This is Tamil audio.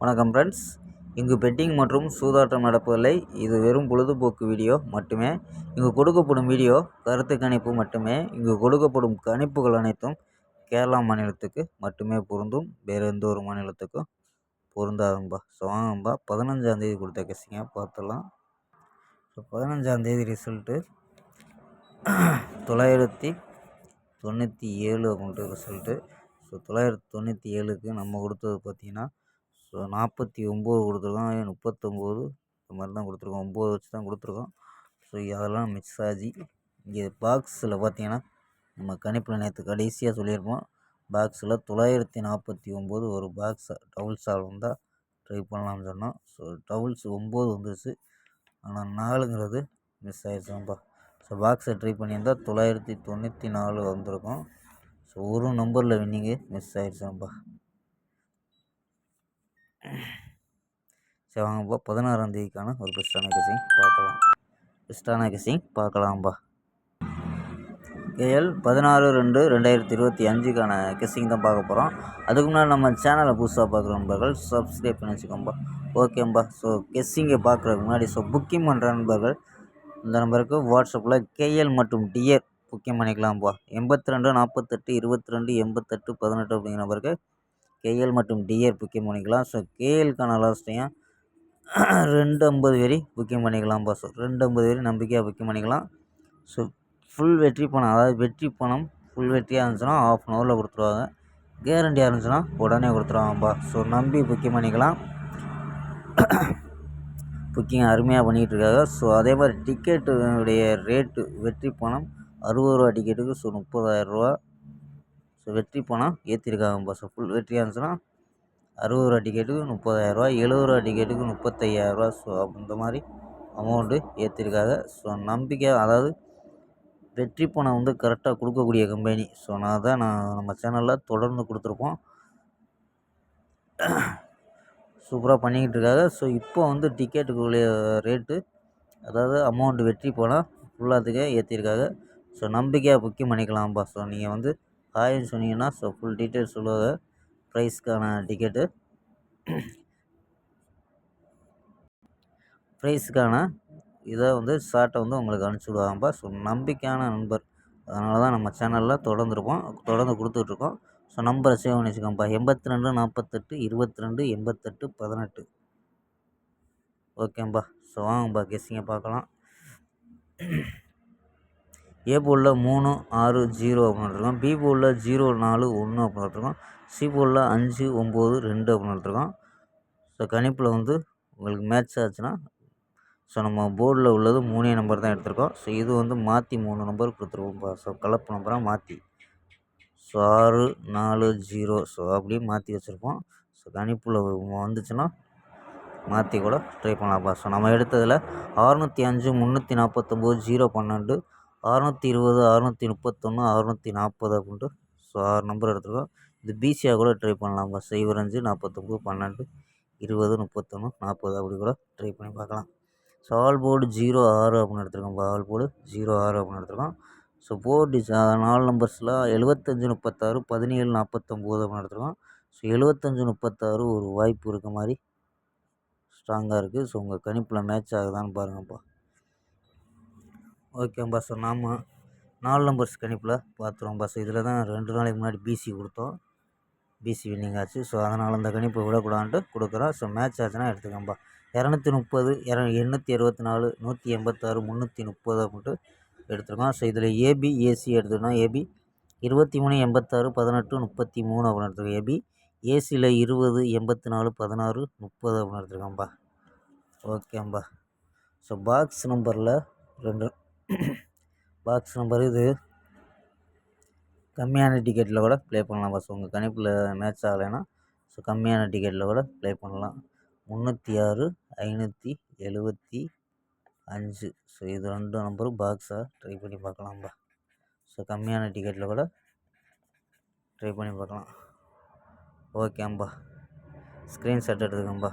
வணக்கம் ஃப்ரெண்ட்ஸ் இங்கு பெட்டிங் மற்றும் சூதாட்டம் நடப்பதில்லை. இது வெறும் பொழுதுபோக்கு வீடியோ மட்டுமே. இங்கு கொடுக்கப்படும் வீடியோ கருத்து கணிப்பு மட்டுமே. இங்கு கொடுக்கப்படும் கணிப்புகள் அனைத்தும் கேரளா மாநிலத்துக்கு மட்டுமே பொருந்தும். வேறு எந்த ஒரு மாநிலத்துக்கும் பொருந்தாதும்பா. ஸோ வாங்கம்பா பதினஞ்சாந்தேதி கொடுத்த கசிங்க பார்த்துடலாம். ஸோ பதினஞ்சாந்தேதி ரிசல்ட்டு தொள்ளாயிரத்தி தொண்ணூற்றி ஏழு அப்படின்ட்டு ரிசல்ட்டு ஸோ தொள்ளாயிரத்தி தொண்ணூற்றி ஏழுக்கு நம்ம கொடுத்தது பார்த்திங்கன்னா ஸோ நாற்பத்தி ஒம்பது கொடுத்துருக்கோம் முப்பத்தொம்போது இந்த மாதிரி தான் கொடுத்துருக்கோம். ஒம்பது வச்சு தான் கொடுத்துருக்கோம். ஸோ அதெல்லாம் மிக்ஸ் ஆகி இங்கே பாக்ஸில் பார்த்தீங்கன்னா நம்ம கணிப்பில் நேற்று கடைசியாக சொல்லியிருப்போம். பாக்ஸில் தொள்ளாயிரத்தி நாற்பத்தி ஒம்பது ஒரு பாக்ஸ் டபுள் சால்வ் வந்தால் ட்ரை பண்ணலாம்னு சொன்னோம். ஸோ டபுள்ஸ் ஒம்பது வந்துருச்சு. ஆனால் நாலுங்கிறது மிஸ் ஆகிடுச்சாம்பா ஸோ பாக்ஸை ட்ரை பண்ணியிருந்தால் தொள்ளாயிரத்தி தொண்ணூற்றி நாலு வந்திருக்கும். ஸோ ஒரு நம்பரில் வின்னிங்கு மிஸ் ஆயிடுச்சாம்பா சரி வாங்கப்பா பதினாறாந்தேதிக்கான ஒரு பெஸ்ட்டான கெஸிங் பார்க்கலாம். பெஸ்ட்டான கெஸிங் பார்க்கலாம்ப்பா கேஎல் பதினாறு ரெண்டு ரெண்டாயிரத்தி இருபத்தி அஞ்சுக்கான கெஸ்ஸிங் தான் பார்க்க போகிறோம் அதுக்கு முன்னாடி நம்ம சேனலை புதுசாக பார்க்குற நண்பர்கள் சப்ஸ்கிரைப் பண்ணி வச்சுக்கோம்பா. ஓகேம்பா. ஸோ கெஸ்ஸிங்கை பார்க்குறதுக்கு முன்னாடி ஸோ புக்கிங் பண்ணுற நண்பர்கள் இந்த நம்பருக்கு வாட்ஸ்அப்பில் கேஎல் மற்றும் டிஎர் புக்கிங் பண்ணிக்கலாம்ப்பா எண்பத்தி ரெண்டு நாற்பத்தெட்டு இருபத்தி ரெண்டு எண்பத்தெட்டு பதினெட்டு அப்படிங்கிற நம்பருக்கு கேஎல் மற்றும் டிஆர் புக்கிங் பண்ணிக்கலாம் ஸோ கேஎல்க்கான லாஸ்ட்டையும் ரெண்டு ஐம்பது வரி புக்கிங் பண்ணிக்கலாம்ப்பா ஸோ ரெண்டு ஐம்பது வரி நம்பிக்கையாக புக்கிங் பண்ணிக்கலாம் ஸோ ஃபுல் வெற்றி பணம் அதாவது வெற்றி பணம் ஃபுல் வெற்றியாக இருந்துச்சுன்னா ஆஃப் அன் ஹவரில் கொடுத்துருவாங்க. கேரண்டியாக இருந்துச்சுன்னா உடனே கொடுத்துருவாங்கப்பா ஸோ நம்பி புக்கிங் பண்ணிக்கலாம் புக்கிங் அருமையாக பண்ணிகிட்ருக்காங்க ஸோ அதே மாதிரி டிக்கெட்டுடைய ரேட்டு வெற்றி பணம் அறுபது ரூபா டிக்கெட்டுக்கு ஸோ முப்பதாயிரரூவா ஸோ வெற்றி பணம் ஏற்றிருக்காங்க பஸ் ஃபுல் வெற்றியாக இருந்துச்சுன்னா அறுபது ரூபா டிக்கெட்டுக்கு முப்பதாயிரரூவா எழுபது ரூபா டிக்கெட்டுக்கு முப்பத்தையாயிரரூவா ஸோ அந்த மாதிரி அமௌண்ட்டு ஏற்றிருக்காங்க ஸோ நம்பிக்கை அதாவது வெற்றி பணம் வந்து கரெக்டாக கொடுக்கக்கூடிய கம்பெனி ஸோ நான் தான் நான் நம்ம சேனலில் தொடர்ந்து கொடுத்துருப்போம் சூப்பராக பண்ணிக்கிட்டு இருக்காங்க. ஸோ இப்போ வந்து டிக்கெட்டுக்குரிய ரேட்டு அதாவது அமௌண்ட் வெற்றி பணம் ஃபுல்லாத்துக்கே ஏற்றிருக்காங்க ஸோ நம்பிக்கையாக புக்கிங் பண்ணிக்கலாம்ப்பா ஸோ நீங்கள் வந்து ஹாய்னு சொன்னீங்கன்னா ஸோ ஃபுல் டீட்டெயில்ஸ் சொல்லுவாங்க. ப்ரைஸ்க்கான டிக்கெட்டு ப்ரைஸுக்கான இதை வந்து ஷார்ட்டை வந்து உங்களுக்கு அனுப்பிச்சி விடுவாங்கப்பா. ஸோ நம்பிக்கையான நண்பர். அதனால தான் நம்ம சேனலில் தொடர்ந்துருப்போம். தொடர்ந்து கொடுத்துட்ருக்கோம். ஸோ நம்பரை சேவ் பண்ணி வச்சுக்கோங்கப்பா. எண்பத்தி ரெண்டு நாற்பத்தெட்டு இருபத்தி ரெண்டு எண்பத்தெட்டு பதினெட்டு. ஓகேம்பா ஸோ வாங்கப்பா. கெஸ்ஸிங்க பார்க்கலாம். ஏ போலில் மூணு ஆறு ஜீரோ அப்படின்னு இருக்கோம் பி போலில் ஜீரோ நாலு ஒன்று அப்படின்னு இருக்கோம் சி போலில் அஞ்சு ஒம்பது ரெண்டு அப்படின்னு எடுத்துருக்கோம் ஸோ கணிப்பில் வந்து உங்களுக்கு மேட்ச் ஆச்சுன்னா ஸோ நம்ம போர்டில் உள்ளது மூணே நம்பர் தான் எடுத்திருக்கோம். ஸோ இது வந்து மாற்றி மூணு நம்பர் கொடுத்துருக்கோம் ஸோ கலப்பு நம்பராக மாற்றி ஸோ ஆறு நாலு ஜீரோ ஸோ அப்படியே மாற்றி வச்சுருப்போம். ஸோ கணிப்பில் வந்துச்சுன்னா மாற்றி கூட ட்ரை பண்ணலாம்ப்பா ஸோ நம்ம எடுத்ததில் அறுநூற்றி அஞ்சு முந்நூற்றி நாற்பத்தொம்போது ஜீரோ பன்னெண்டு அறநூற்றி இருபது அறநூற்றி முப்பத்தொன்று அறநூற்றி நாற்பது அப்படின்ட்டு ஸோ ஆறு நம்பர் எடுத்துருக்கோம். இது பிசியாக கூட ட்ரை பண்ணலாம்ப்பா சைபர் அஞ்சு நாற்பத்தொம்பது பன்னெண்டு இருபது முப்பத்தொன்று நாற்பது அப்படி கூட ட்ரை பண்ணி பார்க்கலாம். ஸோ ஆல் போர்டு ஜீரோ ஆறு அப்படின்னு எடுத்துருக்கோம் ஆல் போர்டு ஜீரோ ஆறு அப்படின்னு எடுத்துருக்கோம். ஸோ போர்டு நாலு நம்பர்ஸில் எழுபத்தஞ்சு முப்பத்தாறு பதினேழு நாற்பத்தொம்போது அப்படின்னு எடுத்துருக்கோம். ஸோ எழுபத்தஞ்சு முப்பத்தாறு ஒரு வாய்ப்பு இருக்க மாதிரி ஸ்ட்ராங்காக இருக்குது ஸோ உங்கள் கணிப்பில் மேட்ச் ஆகுதான்னு பாருங்கப்பா. ஓகே பாஸ் நாம் நாலு நம்பர்ஸ் கணிப்பில் பார்த்துருவோம் பாஸ் இதில் தான் ரெண்டு நாளைக்கு முன்னாடி பிசி கொடுத்தோம். பிசி வின்னிங் ஆச்சு. ஸோ அதனால் அந்த கணிப்பை விடக்கூடாதுன்ட்டு கொடுக்குறோம். ஸோ மேட்ச் ஆச்சுன்னா எடுத்துக்கோம்பா இரநூத்தி முப்பது இர எண்ணூற்றி அறுபத்தி நாலு நூற்றி எண்பத்தாறு முந்நூற்றி முப்பது அப்படின்ட்டு எடுத்துருக்கோம். ஸோ இதில் ஏபி ஏசி எடுத்துக்கணும் ஏபி இருபத்தி மூணு எண்பத்தாறு பதினெட்டு முப்பத்தி மூணு அப்படின்னு எடுத்துருக்கோம். ஏபி ஏசியில் இருபது எண்பத்தி நாலு பதினாறு முப்பது அப்படின்னு எடுத்துருக்கோம்பா ஓகேம்பா ஸோ பாக்ஸ் நம்பரில் ரெண்டு பாக்ஸ் நம்பர் இது. கம்மியான டிக்கெட்டில் கூட ப்ளே பண்ணலாம் பஸ் உங்கள் கணிப்பில் மேட்ச் ஆகலைன்னா ஸோ கம்மியான டிக்கெட்டில் கூட ப்ளே பண்ணலாம். முந்நூற்றி ஆறு ஐநூற்றி எழுபத்தி அஞ்சு. ஸோ இது ரெண்டு நம்பரும் பாக்ஸாக ட்ரை பண்ணி பார்க்கலாம்பா ஸோ கம்மியான டிக்கெட்டில் கூட ட்ரை பண்ணி பார்க்கலாம். ஓகேம்பா ஸ்க்ரீன்ஷாட் எடுத்துக்கம்பா.